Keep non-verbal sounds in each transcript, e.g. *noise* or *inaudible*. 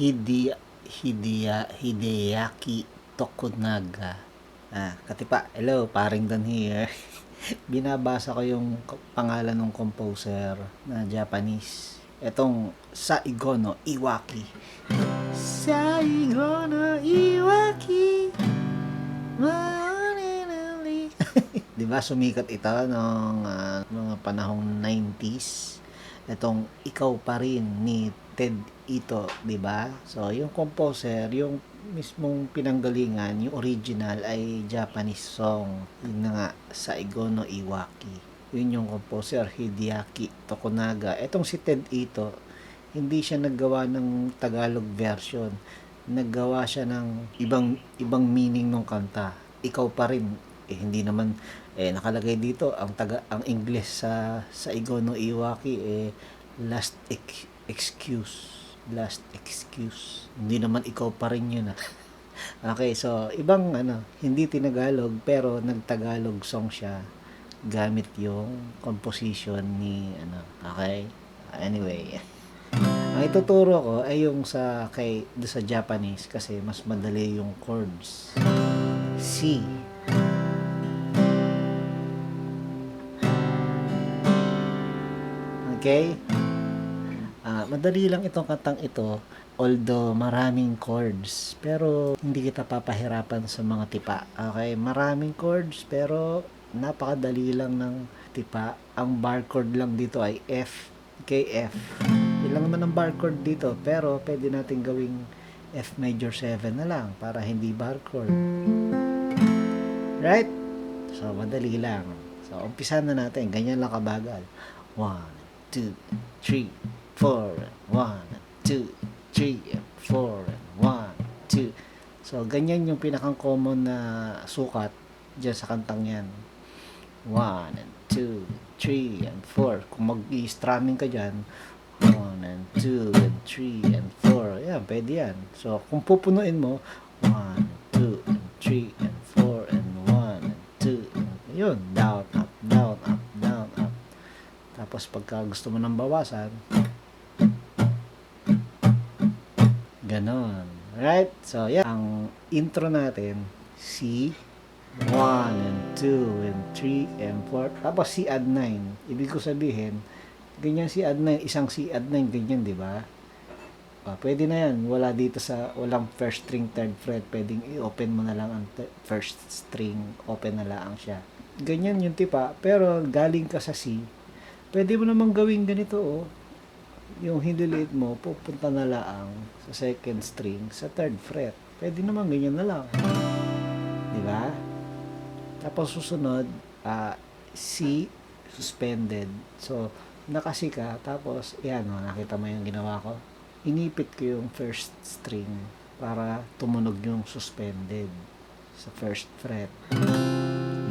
Hidi, Hidia, Hideaki Tokunaga. Ah, katipa, hello, paring Dan here. *laughs* Binabasa ko yung pangalan ng composer na Japanese. Etong Saigono Iwaki. Saigono Iwaki. *laughs* Di ba sumikat ito nung ah, mga panahong 90s? Etong Ikaw pa rin ni Ted Ito, di ba? So, yung composer, yung mismong pinanggalingan, yung original ay Japanese song. Yun na nga, Saigono Iwaki. Yun yung composer, Hideaki Tokunaga. Etong si Ted Ito, hindi siya naggawa ng Tagalog version. Naggawa siya ng ibang ibang meaning ng kanta. Ikaw pa rin. Eh, hindi naman eh nakalagay dito ang taga ang English sa sa Igono Iwaki eh last excuse. Last excuse. Hindi naman ikaw pa rin yun ah. *laughs* okay so ibang ano hindi tinagalog pero nagtagalog song siya gamit yung composition ni ano okay? Anyway *laughs* ang ituturo ko ay yung sa kay sa Japanese kasi mas madali yung chords. C. Okay? Madali lang itong kantang ito, although maraming chords, pero hindi kita papahirapan sa mga tipa. Okay? Maraming chords, pero napakadali lang ng tipa. Ang bar chord lang dito ay F, K, F. Yun lang naman ang bar chord dito, pero pwede natin gawing F major 7 na lang para hindi bar chord. Right? So, madali lang. So, umpisa na natin. Ganyan lang kabagal. 1, 2, 3, 4, 1, 2, 3, 4, 1, 2. So, ganyan yung pinakang common na sukat dyan sa kantang yan. 1, 2, 3, and 4. Kung mag-i-strumming ka dyan, 1, and 2, and 3, and 4. Yan, pwede yan. So, kung pupunuin mo, 1, 2, and 3, and 4, and 1, and 2, and yun, down. Tapos pagka gusto mo nang bawasan, ganon. Right? So, yan. Ang intro natin, C, 1 and 2 and 3 and 4. Tapos C add 9. Ibig ko sabihin, ganyan si add 9, isang C add 9, ganyan, di ba? Ah, pwede na yan. Wala dito sa, walang first string, third fret. Pwedeng i-open mo na lang ang first string. Open na lang siya. Ganyan yung tipa. Pero galing ka sa C, pwede mo namang gawing ganito, oh. Yung hiniliit mo, pupunta na lang sa second string, sa third fret. Pwede naman ganyan na lang. Di ba? Tapos susunod, ah, C, suspended. So, nakasi ka, tapos, yan, oh, nakita mo yung ginawa ko? Inipit ko yung first string para tumunog yung suspended sa first fret.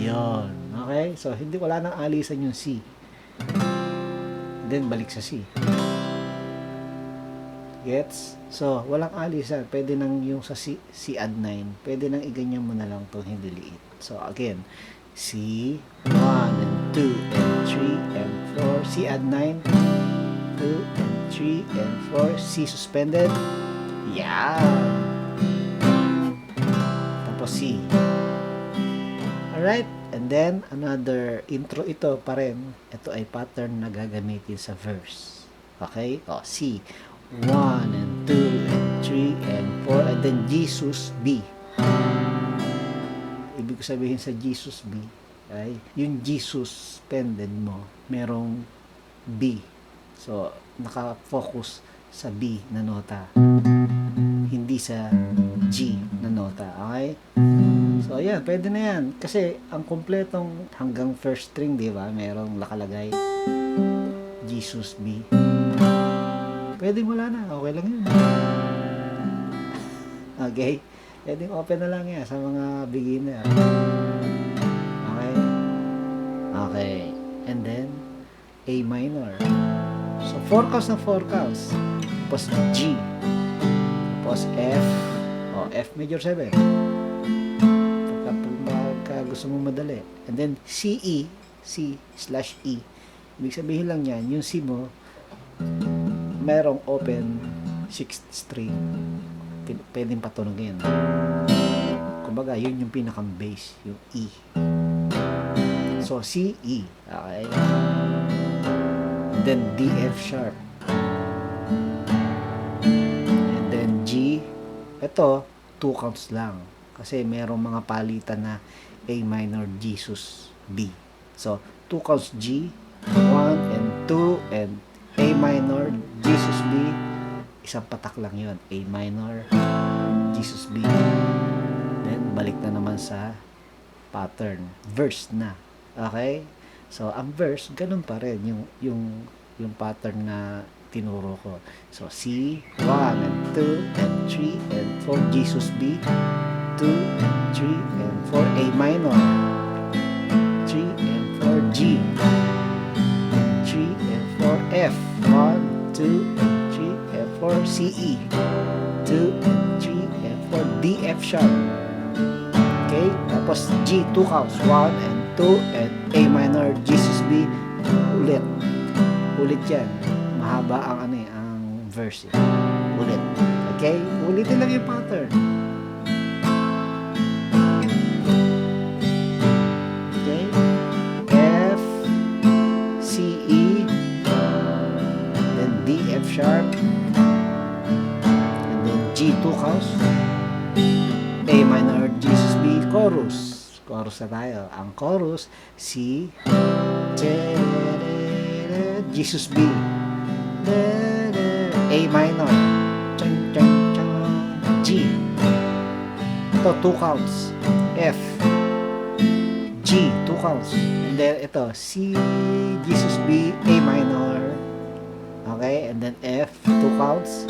Yon. Okay? So, hindi wala nang alisan yung C. Then, balik sa C. Gets? So, walang alisan. Pwede nang yung sa C, C add 9. Pwede nang iganyan mo na lang itong hindi liit. So, again, C, 1 and 2 and 3 and 4. C add 9. 2 and 3 and 4. C suspended. Yeah. Tapos C. Alright? And then, another intro ito pa rin. Ito ay pattern na gagamitin sa verse. Okay? O, C. 1 and 2 and 3 and 4 and then Jesus B. Ibig sabihin sa Jesus B ay yung Jesus suspended mo merong B. So, nakafocus sa B na nota. Hindi sa G na nota. Okay? So, ayan, pwede na yan. Kasi, ang kompletong hanggang first string, di ba? Merong nakalagay. Jesus B. Pwede wala na. Okay lang yun. Okay? Pwede open na lang yan sa mga beginner. Okay? Okay. And then, A minor. So, four chords na four chords. Tapos G. Tapos F. O, F major 7. Gusto mo madali. And then, C, E. C slash E. Ibig sabihin lang yan, yung C mo, merong open sixth string. P- pwedeng patunogin. Kumbaga, yun yung pinakang bass, yung E. So, C, E. Okay? Then, D, F sharp. And then, G. Ito, two counts lang. Kasi merong mga palitan na A minor, Jesus, B. So, two counts G, 1 and 2 and A minor, Jesus B. Isang patak lang yon A minor, Jesus B. Then, balik na naman sa pattern. Verse na. Okay? So, ang verse, ganun pa rin. Yung, yung, yung pattern na tinuro ko. So, C, 1 and 2 and 3 and 4, Jesus B. 2 and 3 and 4, A minor. 3 and 4, G. 3 and 4, F. 1, 2 and 3 and 4, C, E. 2 and 3 and 4, D, F sharp. Okay? Tapos G, 2 counts. 1 and 2 and A minor, Jesus B. Ulit. Ulit yan. Mahaba ang ano eh, ang verse. eh. Ulit. Okay? Ulitin lang yung pattern. Sharp, and then G, 2 counts. A minor, Jesus B, chorus. Chorus na tayo. Ang chorus, C, Jesus B, A minor, G. Ito, two counts. F, G, two counts. And then ito, C, Jesus B, A and then F, two counts.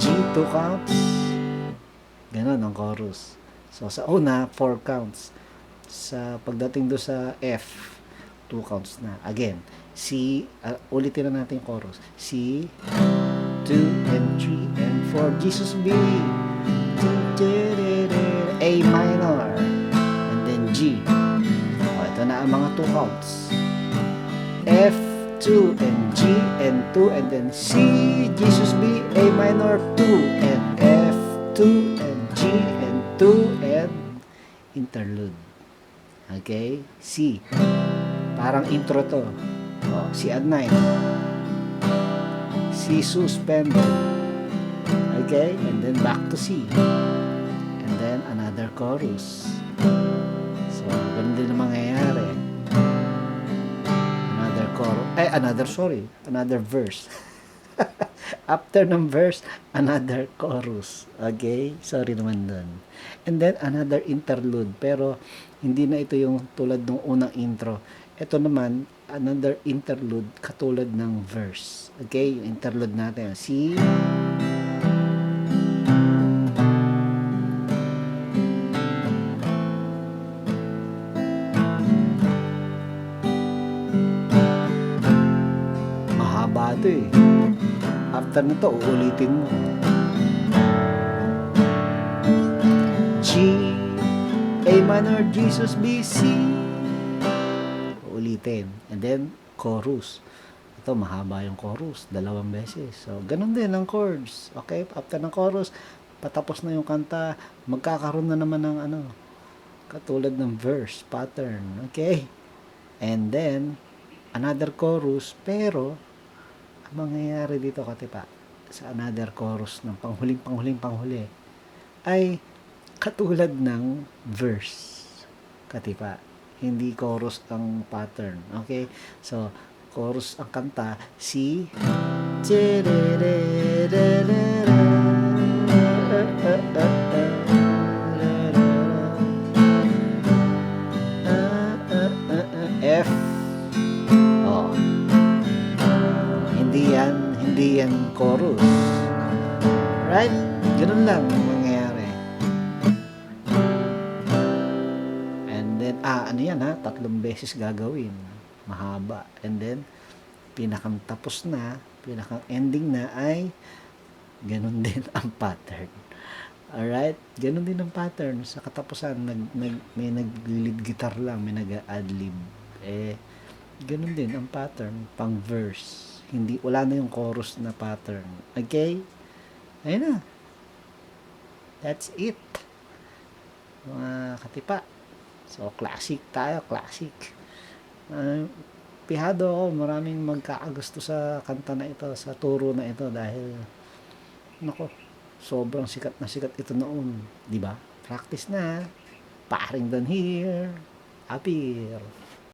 G, two counts. Ganon ang chorus. So, sa una, 4 counts. Sa pagdating do sa F, 2 counts na. Again, C, uh, ulitin na natin yung chorus. C, 2 and 3 and 4. Jesus B. A minor. And then G. O, ito na ang mga 2 counts. F, 2 and G and 2 and then C, Jesus B, A minor, 2 and F, 2 and G and 2 and interlude. Okay? C. Parang intro to. O, C add 9. C suspended. Okay? And then back to C. And then another chorus. So, ganun din ang mangyayari. Chorus. Eh, another, sorry. Another verse. *laughs* After ng verse, another chorus. Okay? Sorry naman dun. And then, another interlude. Pero, hindi na ito yung tulad ng unang intro. Ito naman, another interlude katulad ng verse. Okay? Yung interlude natin. See? Ito eh. After nito, uulitin mo. G, A minor, Jesus, B, C. Uulitin. And then, chorus. Ito, mahaba yung chorus. Dalawang beses. So, ganun din ang chords. Okay? After ng chorus, patapos na yung kanta, magkakaroon na naman ng ano, katulad ng verse, pattern. Okay? And then, another chorus, pero, mangyayari dito katipa sa another chorus ng panghuling panghuling panghuli ay katulad ng verse katipa hindi chorus ang pattern okay so chorus ang kanta si yan chorus. Right? Ganun lang ang mangyayari. And then, ah, ano yan ha? Tatlong beses gagawin. Mahaba. And then, pinakang tapos na, pinakang ending na ay ganun din *laughs* ang pattern. Alright? Ganun din ang pattern. Sa katapusan, nag, nag, may nag-lead guitar lang, may nag-adlib. Eh, ganun din ang pattern, pang verse. Hindi, wala na yung chorus na pattern. Okay? Ayun na. That's it. Mga katipa. So, classic tayo, classic. Uh, pihado ako, maraming magkakagusto sa kanta na ito, sa turo na ito dahil nako, sobrang sikat na sikat ito noon, di ba? Practice na. Paring done here. Appear.